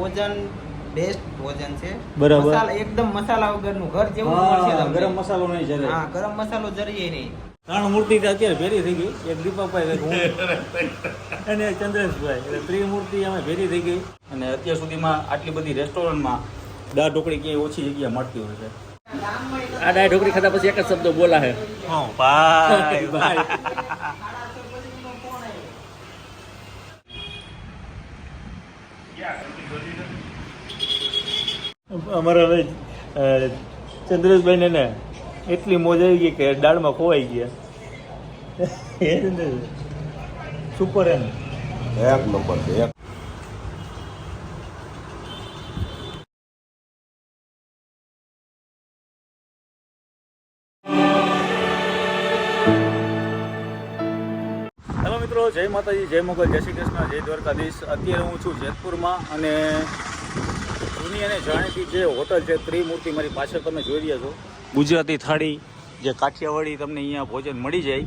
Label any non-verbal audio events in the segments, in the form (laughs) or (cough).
ભોજન બેસ્ટ ભોજન છે. બરાબર. એકદમ મસાલા વગરનું ઘર જેવું જ મળશે ગરમ મસાલો નહીં જરે. હા ગરમ મસાલો જરીએ નહીં. ત્રણ મૂર્તિ અત્યારે ભેરી થઈ ગઈ. એક દીપકભાઈ અને ચંદ્રેશભાઈ. એટલે ત્રિમૂર્તિ અમે ભેરી થઈ ગઈ. અને અત્યાર સુધીમાં આટલી બધી રેસ્ટોરન્ટમાં દાળ ઢોકળી ક્યાંય ઓછી જગ્યા મળતી હોય છે. આ દાળ ઢોકળી ખાધા પછી એક જ શબ્દ બોલા હે હા ભાઈ. (laughs) ભાઈ. અમારા હવે ચંદ્રેશભાઈને ને એટલી મોજ આવી ગઈ કે દાળમાં ખોવાઈ ગયા? સુપર એમ એક નંબર છે એક જય માતાજી, જય મોગલ, જય શ્રી કૃષ્ણ, જય દ્વારકાધીશ. અત્યારે હું છું જેતપુરમાં અને જૂની અને જાણીતી જે હોટલ છે, ત્રિમૂર્તિ મારી પાછળ તમે જોઈ રહ્યા છો. ગુજરાતી થાળી, જે કાઠિયાવાડી તમને અહીંયા ભોજન મળી જાય.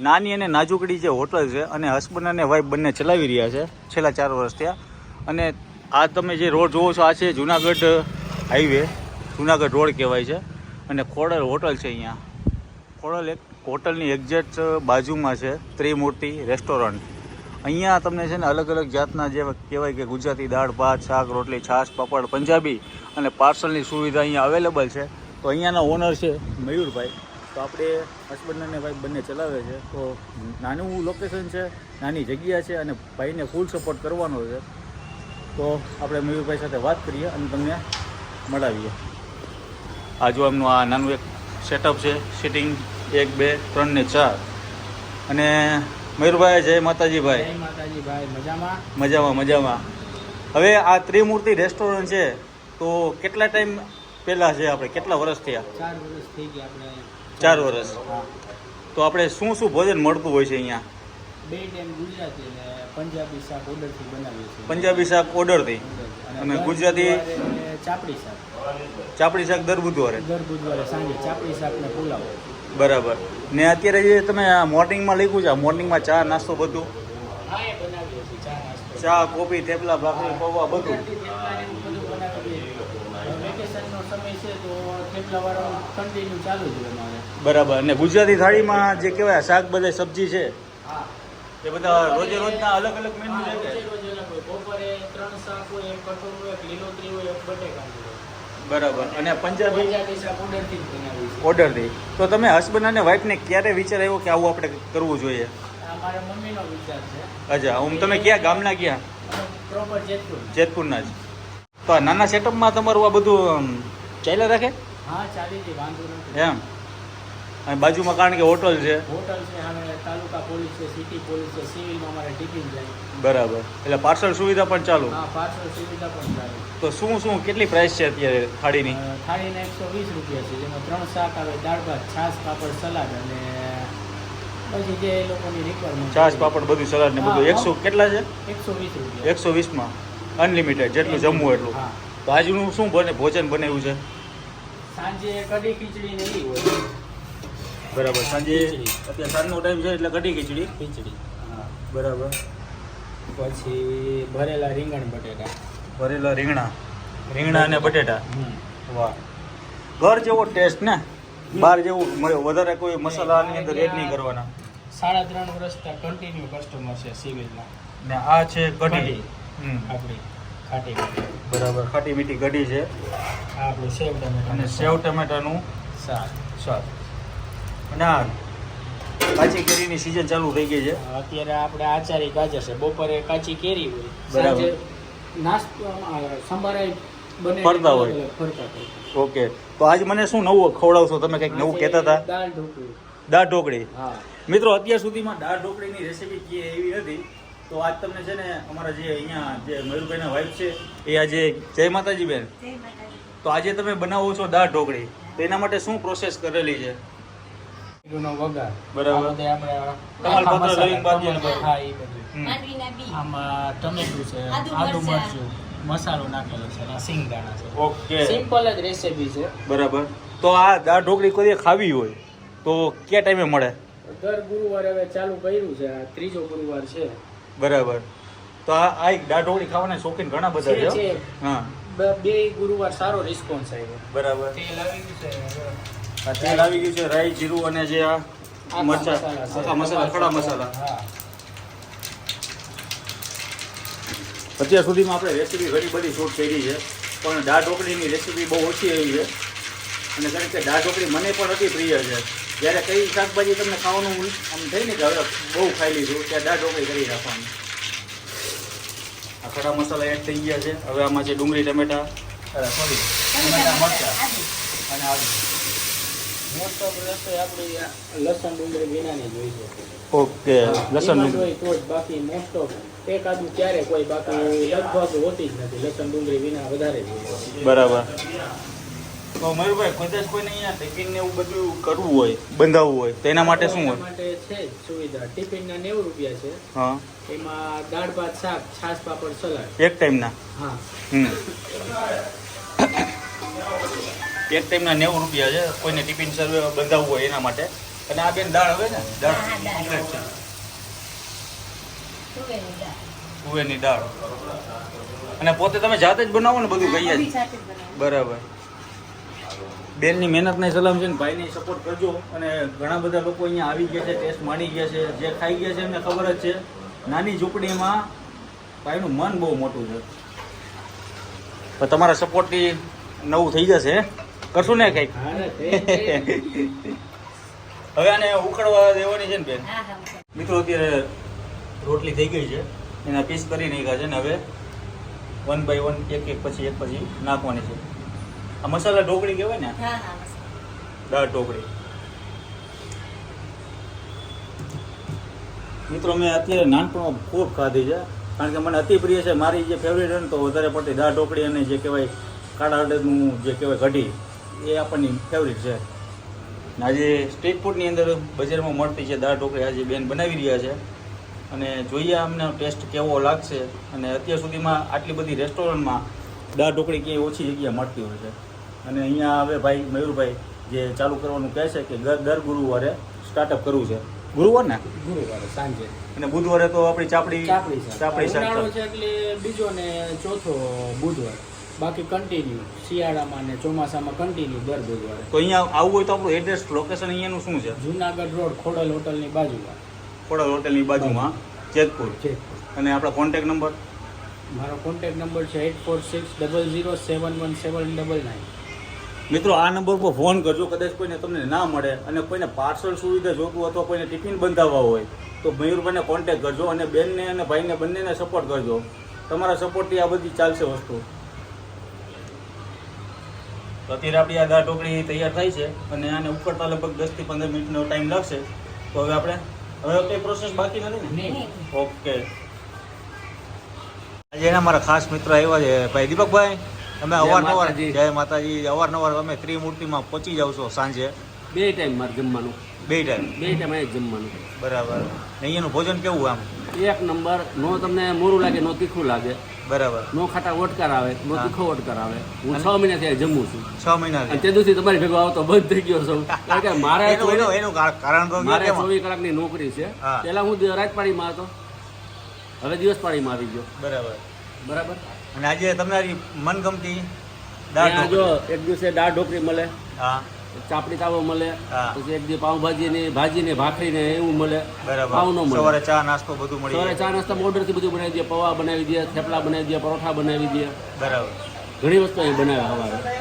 નાની અને નાજુકડી જે હોટલ છે અને હસબન્ડ અને વાઈફ બંને ચલાવી રહ્યા છે, છેલ્લા ચાર વર્ષ થયા. અને આ તમે જે રોડ જોવો છો, આ છે જુનાગઢ હાઈવે જુનાગઢ રોડ કહેવાય છે. અને ખોડલ હોટલ છે અહીંયા. ખોડલ એક હોટલની એક્ઝેક્ટ બાજુમાં છે ત્રિમૂર્તિ રેસ્ટોરન્ટ. અહીંયા તમને છે ને અલગ અલગ જાતના જે કહેવાય કે ગુજરાતી દાળ, ભાત, શાક, રોટલી, છાશ પાપડ પંજાબી અને પાર્સલની સુવિધા અહીંયા અવેલેબલ છે. તો અહીંયાના ઓનર છે મયુરભાઈ. તો આપણે હસબન્ડ અને ભાઈ બંને ચલાવે છે. તો નાનું લોકેશન છે, નાની જગ્યા છે અને ભાઈને ફૂલ સપોર્ટ કરવાનો છે. તો આપણે મયુરભાઈ સાથે વાત કરીએ અને તમને મળાવીએ. આજુ એમનું આ નાનું એક સેટઅપ છે સિટિંગ એક બે ત્રણ ને ચાર. અને મયુરભાઈ જય માતાજીભાઈ. જય મજામાં? મજામાં મજામાં. હવે આ ત્રિમૂર્તિ રેસ્ટોરન્ટ છે તો કેટલા ટાઈમ પહેલાં છે આપણે? કેટલા વર્ષ થયા? ચાર વર્ષ થઈ ગયા આપણે. ચાર વર્ષ તો આપણે શું શું ભોજન મળતું હોય છે અહીંયા? બે ટાઈમ ગુજરાતી અને પંજાબી શાક ઓર્ડરથી બનાવીએ છીએ. પંજાબી શાક ઓર્ડરથી. અને ગુજરાતી? ચાપડી શાક. ચાપડી શાક દર બુધવારે. દર બુધવારે સાંજે ચાપડી શાક ને પુલાવ. બરાબર. ને અત્યારે જે તમે આ મોર્નિંગમાં લખ્યું છે મોર્નિંગમાં ચા નાસ્તો બધું? ચા કોફી થેપલા ભાખરી પૌવા બધું? બરાબર. ને અને ગુજરાતી થાળીમાં જે કહેવાય શાક બધા સબ્જી છે? એ બધા રોજે રોજના અલગ અલગ મેનુ છે. બપોરે ત્રણ શાક હોય એક કઠોળ હોય એક લીલોતરી હોય એક બટેકાનું હોય. બરાબર. અને પંજાબી? ઓર્ડરથી તો તમે હસબન્ડ અને વાઈફને ક્યારે વિચાર આવ્યો કે આવું આપણે કરવું જોઈએ? અચ્છા હું તમે ક્યાં ગામના ક્યાં? જેતપુરના જ. તો નાના સેટઅપમાં તમારું આ બધું ચાલ્યા રાખે? એમ. અને બાજુમાં કારણ કે હોટલ છે. હોટલ છે અને તાલુકા પોલીસ છે સિટી પોલીસ છે સિવિલમાં અમારે ટિફિન જાય. બરાબર. એટલે પાર્સલ સુવિધા પણ ચાલુ? હા પાર્સલ સુવિધા પણ ચાલુ. તો શું શું કેટલી પ્રાઇસ છે અત્યારે થાળીની? થાળીના એકસો વીસ રૂપિયા છે જેમાં ત્રણ શાક આવે દાળ ભાત છાશ પાપડ સલાડ અને પછી જે એ લોકોની રિક્વાયરમેન્ટ છાશ પાપડ બધું સલાડ ને બધું. એકસો કેટલા છે? એકસો વીસ રૂપિયા. એકસો વીસમાં? અનલિમિટેડ જેટલું જમવું એટલું. તો આજનું શું બને ભોજન બનાવ્યું છે? સાંજે કઢી ખીચડી ને એવી હોય. બરાબર. સાંજે અત્યારે સાંજનો ટાઈમ છે એટલે કઢી ખીચડી. ખીચડી. હા બરાબર. પછી ભરેલા રીંગણ બટેટા. ભરેલા રીંગણા. રીંગણા અને બટેટા. વાહ. ઘર જેવો ટેસ્ટ ને? બહાર જેવું મળ્યો વધારે કોઈ મસાલાની અંદર એડ નહીં કરવાના. સાડા ત્રણ વર્ષથી કન્ટિન્યુ કસ્ટમર છે સિવિલના. ને આ છે કઢી. આપણી ખાટી બરાબર. ખાટી મીઠી કઢી છે. આ આપણું સેવ ટમેટા અને સેવ ટમેટાનું શાક. શાક. અને આ કાચી કેરીની સિઝન ચાલુ થઈ ગઈ છે. અત્યારે આપણે આચારી ગાજર છે. બપોરે કાચી કેરી હોય. બરાબર. સાંજે નાસ્તો સંભારે બને ફરતા હોય. ફરતા હોય. ઓકે. તો આજ મને શું નવું ખવડાવશો? તમે કંઈક નવું કહેતા હતા? દાળ ઢોકળી. દાળ ઢોકળી? હા. મિત્રો અત્યાર સુધીમાં દાળ ઢોકળીની રેસીપી કે એવી હતી. તો આજ તમને છે ને અમારા જે અહીંયા જે મયુરભાઈના વાઈફ છે એ આજે જય માતાજી બેન. તો આજે તમે બનાવો છો દાળ ઢોકળી. તો એના માટે શું પ્રોસેસ કરેલી છે? નો વઘાર બરાબર. બધે આપણે તમાલપત્ર, આખા મસાલા, લવિંગ, ને તમાલપત્ર, હા એ બધું. આમાં ટમેટું છે આદુ મરચાં. મસાલો નાખેલો છે આ સિંગદાણા છે. ઓકે. સિમ્પલ જ રેસીપી છે. બરાબર. તો આ દાળ ઢોકળી કોઈ ખાવી હોય તો કયા ટાઈમે મળે? દર ગુરુવારે હવે ચાલુ કર્યું છે આ ત્રીજો ગુરુવાર છે. બરાબર. તો આ આ એક દાળ ઢોકળી ખાવાના શોખીન ઘણા બધા છે. હા. બે ગુરુવાર સારો રિસ્પોન્સ આવ્યો. બરાબર. તે લાવી છે આ તેલ આવી ગયું છે રાઈ જીરું અને જે આ મરચા. આખા મસાલા ખડા મસાલા. અત્યાર સુધીમાં આપણે રેસીપી ઘણી બધી શૂટ કરી છે પણ દાળ ઢોકળીની રેસીપી બહુ ઓછી આવી છે. અને કારણ કે દાળ ઢોકળી મને પણ અતિ પ્રિય છે. જ્યારે કઈ શાકભાજી તમને ખાવાનું આમ થઈ ને કે હવે બહુ ખાઈ લીધું ત્યારે દાળ ઢોકળી કરી રાખવાની. આ ખડા મસાલા એડ થઈ ગયા છે. હવે આમાં છે ડુંગળી ટમેટા સોરી. ટમેટા મરચા અને આદુ. મોસ્ટ ઓફ રસોઈ આપણી લસણ ડુંગળી વિનાની જ હોય છે. ઓકે લસણ ડુંગળી. તો જ બાકી મોસ્ટ ઓફ એકાદું ક્યારે કોઈ બાકી લગભગ હોતી જ નથી. લસણ ડુંગળી વિના વધારે બરાબર. તો મયુરભાઈ કદાચ કોઈને અહીંયા ટિફિન ને એવું બધું કરવું હોય બંધાવવું હોય તો એના માટે શું હોય? માટે છે સુવિધા. ટિફિનના નેવું રૂપિયા છે. હા. એમાં દાળ ભાત શાક છાશ પાપડ સલાડ. એક ટાઈમના? હા. હમ. એક ટાઈમના નેવું રૂપિયા છે. કોઈને ટિફિન સર્વે બંધાવવું હોય એના માટે. અને આ બેન દાળ હવે ને? દાળ. છે. તુવેરની દાળ. અને પોતે તમે જાતે જ બનાવો ને બધું કહીએ બરાબર. બેનની મહેનતને સલામ છે ને ભાઈને સપોર્ટ કરજો. અને ઘણા બધા લોકો અહીંયા આવી ગયા છે ટેસ્ટ માણી ગયા છે. જે ખાઈ ગયા છે એમને ખબર જ છે. નાની ઝૂંપડીમાં ભાઈનું મન બહુ મોટું છે. પણ તમારા સપોર્ટથી નવું થઈ જશે કરશું ને કંઈક? હવે આને ઉકળવા દેવાની છે ને બેન? મિત્રો અત્યારે રોટલી થઈ ગઈ છે. એના પીસ કરી નાખ્યા છે ને હવે વન બાય વન એક એક પછી એક પછી નાખવાની છે. આ મસાલા ઢોકળી કહેવાય ને? દાળ ઢોકળી. મિત્રો મેં અત્યારે નાનપણમાં ખૂબ ખાધી છે કારણ કે મને અતિ પ્રિય છે મારી જે ફેવરેટ હોય ને તો વધારે પડતી દાળ ઢોકળી અને જે કહેવાય કાળા હળદરનું જે કહેવાય કઢી એ આપણની ફેવરિટ છે. આજે સ્ટ્રીટ ફૂડની અંદર બજારમાં મળતી છે દાળ ઢોકળી આજે બેન બનાવી રહ્યા છે. અને જોઈએ અમને ટેસ્ટ કેવો લાગશે. અને અત્યાર સુધીમાં આટલી બધી રેસ્ટોરન્ટમાં દાળ ઢોકળી ક્યાંય ઓછી જગ્યાએ મળતી હોય છે. અને અહીંયા હવે ભાઈ મયુરભાઈ જે ચાલુ કરવાનું કહે છે કે દર ગુરુવારે સ્ટાર્ટઅપ કરવું છે. ગુરુવાર ને ગુરુવારે સાંજે. અને બુધવારે તો આપણી ચાપડી ચાપડી ચાપડી છે એટલે બીજો ને ચોથો બુધવાર. બાકી કન્ટિન્યુ શિયાળામાં ને ચોમાસામાં કન્ટિન્યુ દર બુધવારે. તો અહીંયા આવવું હોય તો આપણું એડ્રેસ લોકેશન અહીંયાનું શું છે? જુનાગઢ રોડ ખોડલ હોટલની બાજુમાં. ખોડલ હોટલની બાજુમાં જેતપુર. છે અને આપણા કોન્ટેક નંબર મારો કોન્ટેક નંબર છે eight four six double zero seven one seven double nine મિત્રો આ નંબર પર ફોન કરજો. કદાચ કોઈને તમને ના મળે અને કોઈને પાર્સલ સુવિધા જોતું અથવા કોઈને ટિફિન બંધાવવા હોય તો મયુરભાઈને કોન્ટેક કરજો અને બેનને અને ભાઈને બંનેને સપોર્ટ કરજો. તમારા સપોર્ટથી આ બધી ચાલશે વસ્તુ. તો અત્યારે આપણી આ દાળ ઢોકળી તૈયાર થાય છે અને આને ઉકળતા લગભગ દસથી પંદર મિનિટનો ટાઈમ લાગશે. તો હવે આપણે હવે કંઈ પ્રોસેસ બાકી નથી ને? ઓકે આજે એના મારા ખાસ મિત્ર આવ્યા છે ભાઈ દીપકભાઈ. તમે અવારનવાર. જય માતાજી. અવારનવાર તમે ત્રિમૂર્તિમાં પહોંચી જાવ છો સાંજે. બે ટાઈમ મારે જમવાનું. બે ટાઈમ બે ટાઈમ જમવાનું. બરાબર. અહીંયાનું ભોજન કેવું આમ? એક નંબર નો તમને મોરું લાગે નો તીખું લાગે. બરાબર. નો ખાટા ઓટકાર આવે નો તીખો ઓટકાર આવે. હું છ મહિના અહીં જમું છું. છ મહિના અને તે દિવસથી તમારી ભેગો આવતો બંધ થઈ ગયો છું. કારણ કે (laughs) મારે એનું કારણ મારે? ચોવીસ કલાકની નોકરી છે. પેલા હું રાજપાડીમાં હતો. હવે દિવસ પાડીમાં આવી ગયો. બરાબર. બરાબર? અને આજે તમારી મનગમતી દાળ જો એક દિવસે દાળ ઢોકળી મળે. હા. ચાપડી તાવો મળે પછી એક દી પાઉંભાજી ને ભાજી ને ભાખરી ને એવું મળે. બરાબર. નો મળે. સવારે ચા નાસ્તો બધું મળી સવારે ચા નાસ્તા ઓર્ડરથી બધું બનાવી દે પૌવા બનાવી દે થેપલા બનાવી દે પરોઠા બનાવી દે. બરાબર. ઘણી વસ્તુ અહીં બનાવે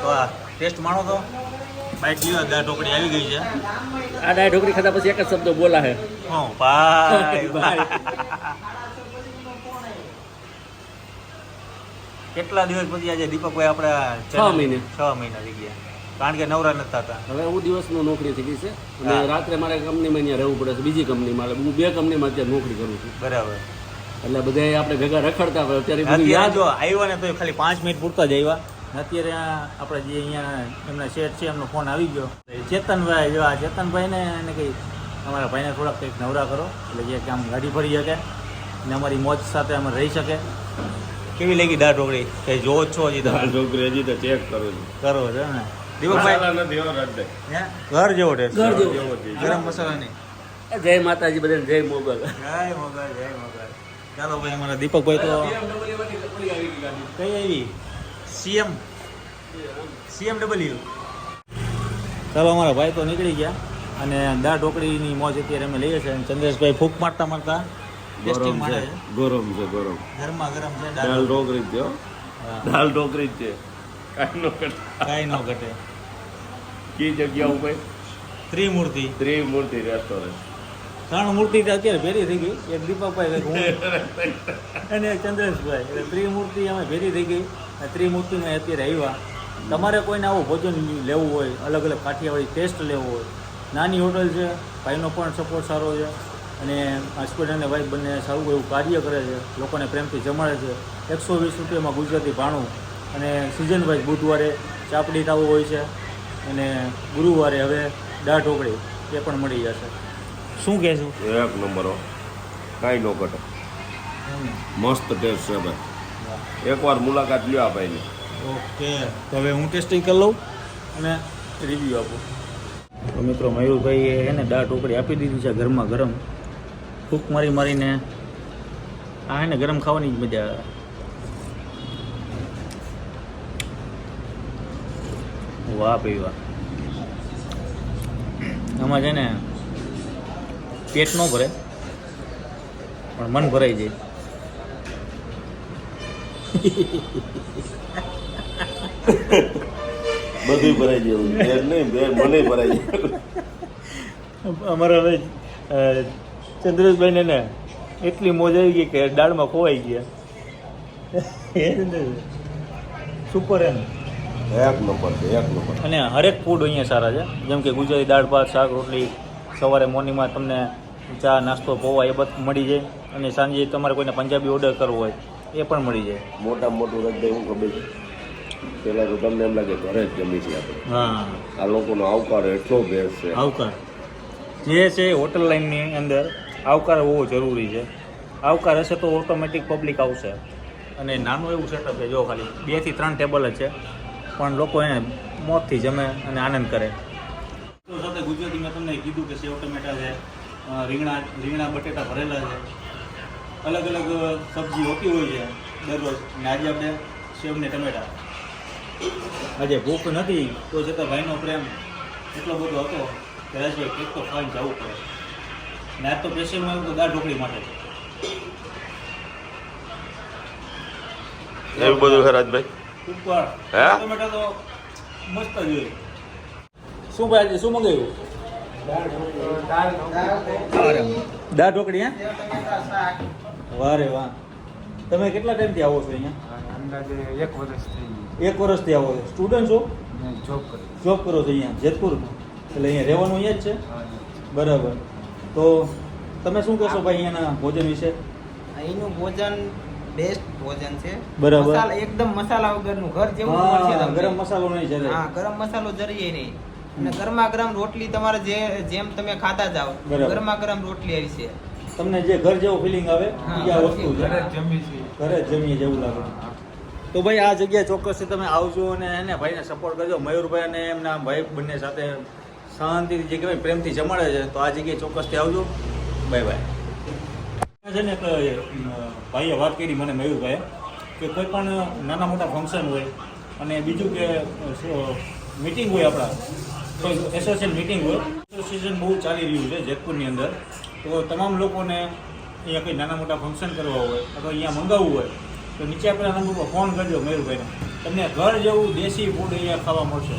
સવારે ટેસ્ટ માણો તો? બાઈક લીધો દાળ ઢોકળી આવી ગઈ છે. આ દાળ ઢોકળી ખાધા પછી એક જ શબ્દ બોલા હે હું ભાઈ. ભાઈ. કેટલા દિવસ પછી આજે દીપકભાઈ આપણે છ મહિને. છ મહિના થઈ ગયા. કારણ કે નવરા નથી થતા. હવે હું દિવસનો નોકરી થઈ ગઈ છે. અને રાત્રે મારે કંપનીમાં અહીંયા રહેવું પડે છે બીજી કંપનીમાં. એટલે હું બે કંપનીમાં અત્યારે નોકરી કરું છું. બરાબર. એટલે બધા આપણે ભેગા રખડતા હોય અત્યારે યાદ જો આવ્યા ને તો ખાલી પાંચ મિનિટ પૂરતા જ આવ્યા. અત્યારે આપણે જે અહીંયા એમના શેઠ છે એમનો ફોન આવી ગયો. ચેતનભાઈ જો આ ચેતનભાઈને એને કંઈ અમારા ભાઈને થોડાક કંઈક નવરા કરો એટલે જે કામ આમ ગાડી ફરી શકે ને અમારી મોજ સાથે અમે રહી શકે. કેવી લાગી દાળ ઢોકળી કે જો છો હજી દાળ ઢોકળી હજી તો ચેક કરો છો. કરો છો ને? દીપકભાઈ? ઘર જેવો ટેસ્ટ ઘર જેવો. ગરમ મસાલા નહીં જય માતાજી બધાને જય મોગલ. જય મોગલ જય મોગલ. ચાલો ભાઈ અમારા દીપકભાઈ તો કઈ આવી? સીએમ. સીએમ ડબલ્યુ ચાલો અમારા ભાઈ તો નીકળી ગયા. અને દાળ ઢોકળીની મોજ અત્યારે અમે લઈએ છીએ. અને ચંદ્રેશભાઈ ફૂંક મારતા મારતા ગરમ મારે છે. ગરમ છે ગરમ. ગરમા ગરમ છે દાલ દાળ ઢોકળી. જ છે હો. દાલ ઢોકળી જ છે. કાંઈ નો ઘટે. કાંઈ ન ઘટે. કી જગ્યા ઉપર? ત્રિમૂર્તિ. ત્રિમૂર્તિ રેસ્ટોરન્ટ ત્રણ મૂર્તિ અત્યારે ભેરી થઈ ગઈ. એક દીપકભાઈ અને એક ચંદ્રેશભાઈ. એટલે ત્રિમૂર્તિ અમે ભેરી થઈ ગઈ. આ ત્રિમૂર્તિમાં અત્યારે આવ્યા. તમારે કોઈને આવું ભોજન લેવું હોય અલગ અલગ કાઠિયાવાડી ટેસ્ટ લેવો હોય. નાની હોટલ છે ભાઈનો પણ સપોર્ટ સારો છે. અને હસબન્ડ અને વાઈફ બંને સારું એવું કાર્ય કરે છે. લોકોને પ્રેમથી જમાડે છે. એકસો વીસ રૂપિયામાં ગુજરાતી ભાણું. અને સિઝન વાઇઝ બુધવારે ચાપડી તાવું હોય છે. અને ગુરુવારે હવે દાળ ઢોકળી એ પણ મળી જશે. શું કહેશું? એક નંબર કાંઈ નો ઘટે. મસ્ત ટેસ્ટ છે ભાઈ. એકવાર મુલાકાત લ્યો આ ભાઈની. ઓકે તો હવે હું ટેસ્ટિંગ કરી લઉં અને રિવ્યૂ આપું. તો મિત્રો મયુરભાઈએ એને દાળ ઢોકળી આપી દીધી છે ગરમમાં ગરમ. ફૂંક મારી મારીને આ એને ગરમ ખાવાની જ મજા આવે. વાહ ભાઈ વાહ. આમાં છે ને પેટ ન ભરે પણ મન ભરાઈ જાય. બધું ભરાઈ જવું બે નહીં બે મને ભરાઈ અમારે અમારા હવે ચંદ્રેશભાઈને ને એટલી મોજ આવી ગઈ કે દાળમાં ખોવાઈ ગયા. સુપર એમ. એક નંબર છે એક નંબર. અને હરેક ફૂડ અહીંયા સારા છે. જેમ કે ગુજરાતી દાળ ભાત શાક રોટલી સવારે મોર્નિંગમાં તમને ચા નાસ્તો પૌવા એ બધું મળી જાય. અને સાંજે તમારે કોઈને પંજાબી ઓર્ડર કરવો હોય એ પણ મળી જાય. મોટા મોટું રદ હું ગમે છે. પેલા તો તમને એમ લાગે ઘરે જ જમી છે આપણે. હા. આ લોકોનો આવકાર એટલો ભેસ છે. આવકાર. જે છે હોટલ લાઈનની અંદર આવકાર હોવો જરૂરી છે. આવકાર હશે તો ઓટોમેટિક પબ્લિક આવશે. અને નાનું એવું સેટઅપ છે જો ખાલી બેથી ત્રણ ટેબલ જ છે. પણ લોકો એને મોતથી જમે અને આનંદ કરે. તો સાથે ગુજરાતી મેં તમને કીધું કે સેવ ટમેટા છે રીંગણા રીંગણા બટેટા ભરેલા છે. અલગ અલગ સબ્જી હોતી હોય છે દરરોજ. ને આજે આપણે સેવ ને ટમેટા. આજે ભૂખ નથી તો છતાં ભાઈનો પ્રેમ એટલો બધો હતો કે રાજભાઈ કેક તો ખાઈને જવું પડે. ને આજ તો પેશન્ટમાં એવું તો દાળ ઢોકળી માટે છે. એવું બધું છે રાજભાઈ? ઉપર. હે? ટમેટા તો મસ્ત જ શું ભાઈ આજે શું મંગાવ્યું? દાળ ઢોકળી હે? વાહ રે વાહ. તમે કેટલા ટાઈમથી આવો છો અહીંયા? અંદાજે એક વર્ષ થઈ એક વર્ષથી આવો છો. સ્ટુડન્ટ છો? જોબ કરો જોબ કરો છો અહીંયા જેતપુર એટલે અહીંયા રહેવાનું અહીંયા જ છે? બરાબર. તો તમે શું કહેશો ભાઈ અહીંયાના ભોજન વિશે? અહીંનું ભોજન બેસ્ટ ભોજન છે. બરાબર. મસાલા એકદમ મસાલા વગરનું ઘર જેવું જ મળશે તમને. ગરમ મસાલો નહીં છે હા ગરમ મસાલો જરીએ નહીં. અને ગરમા ગરમ રોટલી તમારે જે જેમ તમે ખાતા જાઓ ગરમા ગરમ રોટલી આવી છે. તમને જે ઘર જેવો ફિલિંગ આવે એ આ વસ્તુ છે. ઘરે જમી છે ઘરે જમીએ જેવું લાગે. તો ભાઈ આ જગ્યાએ ચોક્કસથી તમે આવજો અને એને ભાઈને સપોર્ટ કરજો. મયુરભાઈ અને એમના ભાઈ બંને સાથે શાંતિથી જે કહેવાય પ્રેમથી જમાડે છે. તો આ જગ્યાએ ચોક્કસથી આવજો. બાય બાય છે ને ભાઈએ વાત કરી મને મયુરભાઈએ કે કોઈ પણ નાના મોટા ફંક્શન હોય અને બીજું કે મિટિંગ હોય આપણા, કોઈ એસોસિએશન મિટિંગ હોય એસોસિએશન બહુ ચાલી રહ્યું છે જેતપુરની અંદર. તો તમામ લોકોને અહીંયા કંઈ નાના મોટા ફંક્શન કરવા હોય અથવા અહીંયા મંગાવવું હોય, તો નીચે આપેલા નંબર પર ફોન કરજો મયુરભાઈને. તમને ઘર જેવું દેશી ફૂડ અહીંયા ખાવા મળશે.